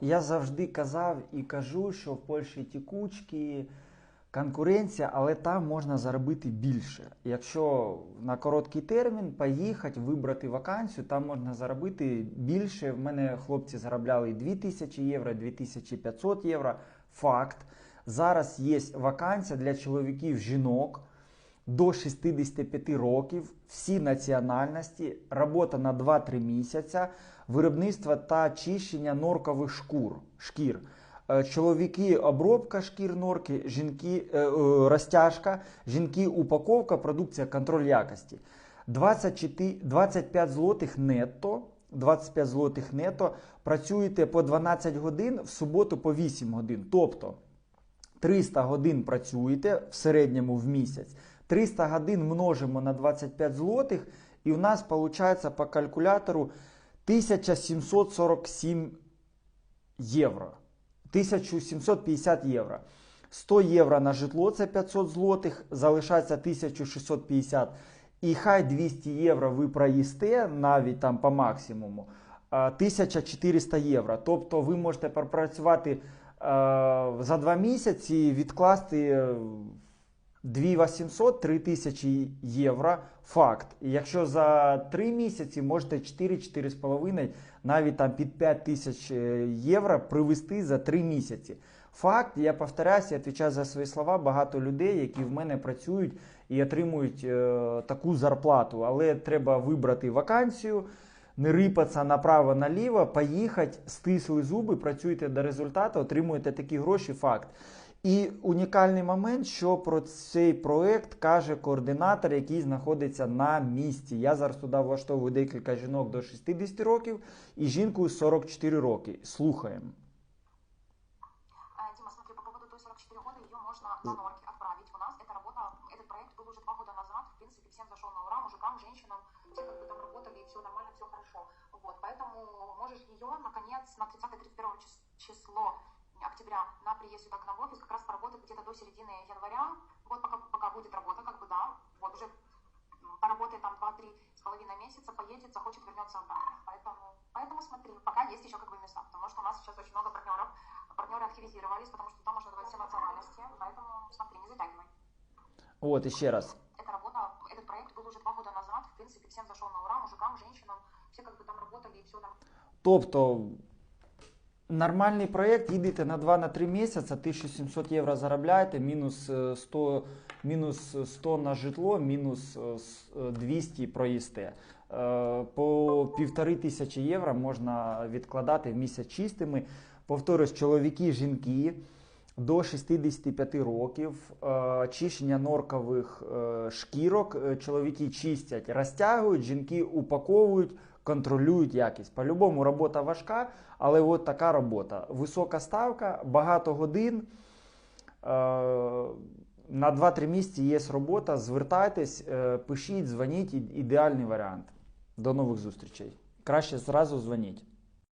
Я завжди казав і кажу, що в Польщі тікучки, конкуренція, але там можна заробити більше. Якщо на короткий термін поїхати, вибрати вакансію, там можна заробити більше. В мене хлопці заробляли 2000 євро, 2500 євро. Факт. Зараз є вакансія для чоловіків жінок до 65 років, всі національності, робота на 2-3 місяця, виробництво та чищення норкових шкур, шкір. Е, Чоловіки обробка шкір норки, жінки е, е, розтяжка, жінки упаковка, продукція, контроль якості. 24, 25 злотих нетто. 25 злотих нетто. Працюєте по 12 годин, в суботу по 8 годин. Тобто 300 годин працюєте в середньому в місяць. 300 годин множимо на 25 злотих, і у нас виходить по калькулятору 1747 євро. 1750 євро. 100 євро на житло це 500 злотих, залишається 1650. І хай 200 євро ви проїсте навіть там по максимуму. 1400 євро. Тобто ви можете пропрацювати за 2 місяці, відкласти 2800 3000 євро. Факт. І якщо за 3 місяці можете 4-4,5, навіть там під 5 тисяч е, євро привести за 3 місяці. Факт, я повторяюся, я відповідаю за свої слова. Багато людей, які в мене працюють і отримують е, таку зарплату, але треба вибрати вакансію. Не рипатися направо-наліво, поїхати, стисли зуби, працюєте до результату, отримуєте такі гроші. Факт. І унікальний момент, що про цей проект каже координатор, який знаходиться на місці. Я зараз туди влаштовую декілька жінок до 60 років і жінку 44 роки. Слухаємо. Э, Дима, смотри, по поводу той 44 года, ее можно на норке отправить. У нас эта работа, этот проект был уже два года назад, в принципе, всем зашел на ура, мужикам, женщинам, все как бы там работали, и все нормально, все хорошо. Вот, поэтому можешь ее, наконец, на 30-31 чис- число октября на приезд сюда к нам в офис как раз поработать где-то до середины января. Вот пока, пока будет работа, как бы, да, вот уже поработает там 2-3 с половиной месяца, поедет, захочет, вернется обратно. Поэтому, поэтому смотри, пока есть еще как бы места, потому что у нас сейчас очень много партнеров, партнеры активизировались, потому что там можно давать все национальности, поэтому смотри, не затягивай. От іще раз. Эта работа, этот проект был уже два года назад, в принципе, всем зашел на ура, мужикам, женщинам, все как бы там работали и все нормально. Тобто нормальний проєкт, їдете на 2-3 місяці, 1700 євро заробляєте, мінус е, 100, мінус 100 на житло, мінус е, с- е, 200 проїсте. Е, По півтори тисячі євро можна відкладати в місяць чистими. Повторюсь, чоловіки, жінки до 65 років, е, чищення норкових е, шкірок. Е, Чоловіки чистять, розтягують, жінки упаковують, контролюють якість. По-любому робота важка, але от така робота. Висока ставка, багато годин. На 2-3 місяці є робота. Звертайтесь, пишіть, дзвоніть. Ідеальний варіант. До нових зустрічей. Краще зразу дзвоніть.